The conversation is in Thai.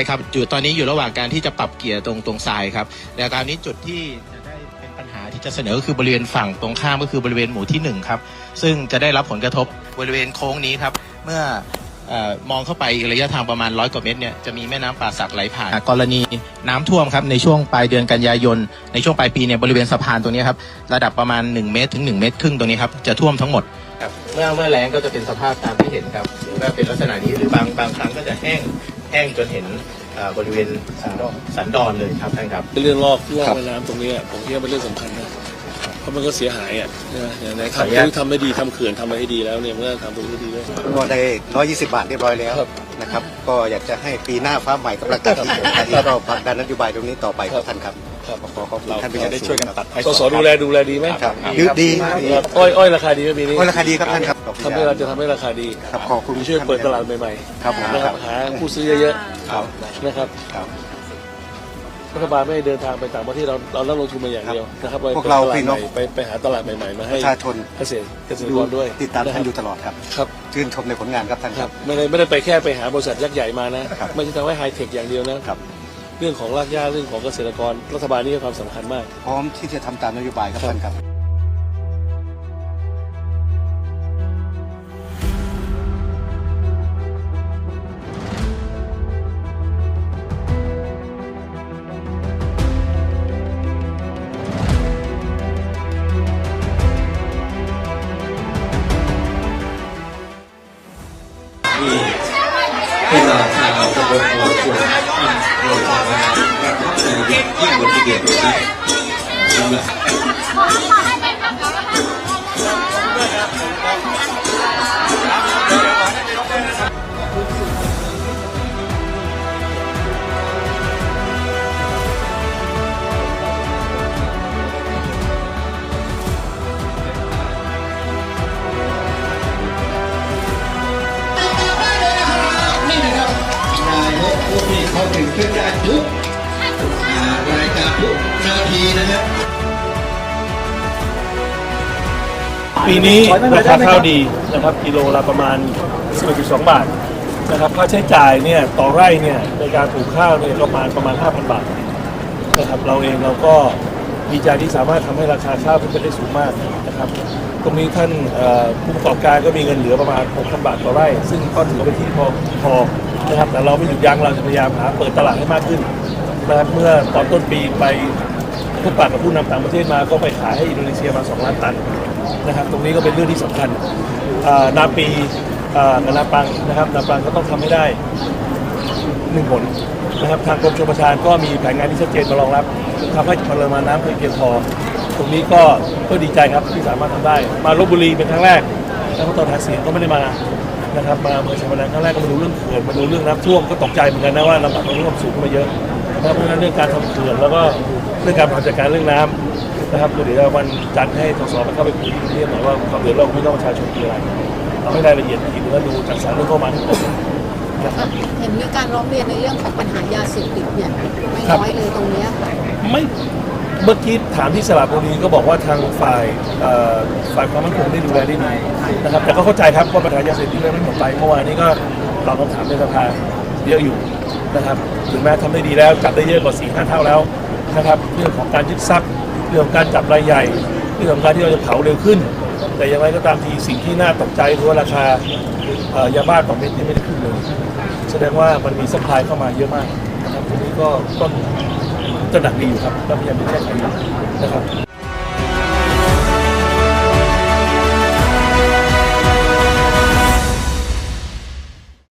ช่ครับอยู่ตอนนี้อยู่ระหว่างการที่จะปรับเกียร์ตรงตรงทรายครับแต่คราวนี้จุดที่จะได้เป็นปัญหาที่จะเสนอก็คือบริเวณฝั่งตรงข้ามก็คือบริเวณหมู่ที่หนึ่งครับซึ่งจะได้รับผลกระทบบริเวณโค้งนี้ครับเมื่อมองเข้าไประยะทางประมาณร้อยกว่าเมตรเนี่ยจะมีแม่น้ำป่าสักไหลผ่าน กรณีน้ำท่วมครับในช่วงปลายเดือนกันยายน ในช่วงปลายปีเนี่ยบริเวณสะพานตรงนี้ครับระดับประมาณ 1 เมตรถึง 1 เมตรครึ่งตรงนี้ครับจะท่วมทั้งหมดเมื่อเมื่อแล้งก็จะเป็นสภาพตามที่เห็นครับว่าเป็นลักษ ห้งจนเห็นเอ่อบริเวณสันดอนสันดอนเลยครับท่านครับเรื่องลอกลอกครับแม่น้ำตรงนี้อะผมคิดว่าเป็นเรื่องสำคัญนะเพราะมันก็เสียหายอะนะอย่างไหนขออนุทำญาตที่ทำไม่ดีทำเขื่อนทำอะไรให้ดีแล้วเนี่ยมันก็ทำตรงนี้ให้ดีด้วยก็ได้120บาทเรียบร้อยแล้วครับนะครับ ก็อยากจะให้ปีหน้าฟ้าใหม่กับประกาศอีกอันนี้ก็ผลักดันนโยบายตรงนี้ต่อไปครับท่านครับ ครับขอขอบคุณท่านเป็นอย่างสูงครับสสดูแลดูแลดีไหมครับดีดีดีครับอ้อยอ้อยราคาดีไหมปีนี้โอ้ยราคาดีครับท่านครับขอบคุณทำให้เราจะทำให้ราคาดีครับขอบคุณช่วยเปิดตลาดใหม่ครับผมๆนะคครัรับบหาผู้ซื้อเยอะครับๆนะครับครับรัฐบาลไม่ให้เดินทางไปต่างประเทศเราเราต้องลงทุนมาอย่างเดียวนะครับพวกเราไปพี่น้องไปไปหาตลาดใหม่ๆมาปให้ระชาชนเกษตรเกษตรดูกรด้วยติดตามะคท่ารันบอยู่ตลอดครับครับชื่นชมในผลงานครับท่านคครัรับบไม่ได้ไม่ได้ไปแค่ไปหาบริษัทยักษ์ใหญ่มานะครับไม่ใช่ทำให้ไฮเทคอย่างเดียวนะครับ เรื่องของรากหญ้าเรื่องของเกษตรกรรัฐบาลนี่ให้ความสำคัญมาก พร้อมที่จะทำตามนโยบายครับท่านครับ ที่เราชาวตำบลหัว ขวดที่โดยชาวบ้านประทับใจที่บนที่เดียวนี้สำห เข้าถึงเครื่องได้ทุกอ่ารายการทุกนาทีนะครับปีนี้ราคาข้าวดีนะครับกิโลละประมาณ 11.2 บาทนะครับค่าใช้จ่ายเนี่ยต่อไร่เนี่ยในการปลูกข้าวเนี่ยประมาณประมาณ 5,000 บาทนะครับเราเองเราก็ดีใจที่สามารถทำให้ราคาข้าวขึ้นไปได้สูงมากนะครับ ตรงนี้ท่านผู้ประกอบการก็มีเงินเหลือประมาณ6,000บาทต่อไร่ ซึ่งก็ถือว่าเป็นที่พอพอนะครับแต่เราไม่หยุดยั้งเราจะพยายามหาเปิดตลาดให้มากขึ้นนะครับเมื่อตอนต้นปีไปพบปะกับผู้นำต่างประเทศมาก็ไปขายให้อินโดนีเซียมา 2 ล้านตันนะครับ ตรงนี้ก็เป็นเรื่องที่สำคัญนาปีกับนาปังนะครับนาปังก็ต้องทำให้ได้หนึ่งผลนะครับทางกรมชลประทานก็มีแผนงานที่ชัดเจนมารองรับทำให้ปริมาณน้ำเพียงพอ ตรงนี้ก็ก็ดีใจครับที่สามารถทำได้ มาลบบุรีเป็นครั้งแรก แล้วก็ตอนหาเสียงก็ไม่ได้มานะครับมาเมืองชัยนาทครั้งแรกก็มาดูเรื่องเขื่อนมาดูเรื่องน้ำท่วมก็ตกใจเหมือนกันนะว่าลำดับน้ำท่วมสูงขึ้นมาเยอะนะครับเพราะฉะนั้นเรื่องการทำเขื่อนแล้วก็เรื่องการบริหารจัดการเรื่องน้ำนะครับเดี๋ยววันจันทร์ให้ทสไปเข้าไปคุยที่นี่หน่อยว่าความเดือดร้อนของพี่น้องประชาชนคืออะไรเอาให้รายละเอียดอีกแล้วดูจัดสรรเรื่องเข้ามาทั้งหมดนะครับเห็นมีการร้องเรียนในเรื่องของปัญหายาเสพติดเนี่ยไม่ครับน้อยเลยตรงเนี้ยค่ะไม่ เมื่อกี้ถามที่สระบุรีก็บอกว่าทางฝ่ายเอ่อฝ่ายความมั่นคงได้ดูแลได้ดีนะครับแต่ก็เข้าใจครับว่าปัญหายาเสพติดไม่หมดไปเมื่อวานนี้ก็ตอบคำถามในสภาเยอะอยู่นะครับถึงแม้ทำได้ดีแล้วจับได้เยอะกว่าสี่ห้าเท่าแล้วนะครับเรื่องของการยึดทรัพย์เรื่องของการจับรายใหญ่เรื่องของการที่เราจะเผาเร็วขึ้น แต่อย่างไรก็ตามทีสิ่งที่น่าตกใจคือว่าราคายาบ้าต่อเม็ดนี่ไม่ได้ขึ้นเลยแสดงว่ามันมีซัพพลายเข้ามาเยอะมาก นะครับตรงนี้ก็ต้องตระหนักดีอยู่ครับแล้วพยายามจะแก้ไขนะครับ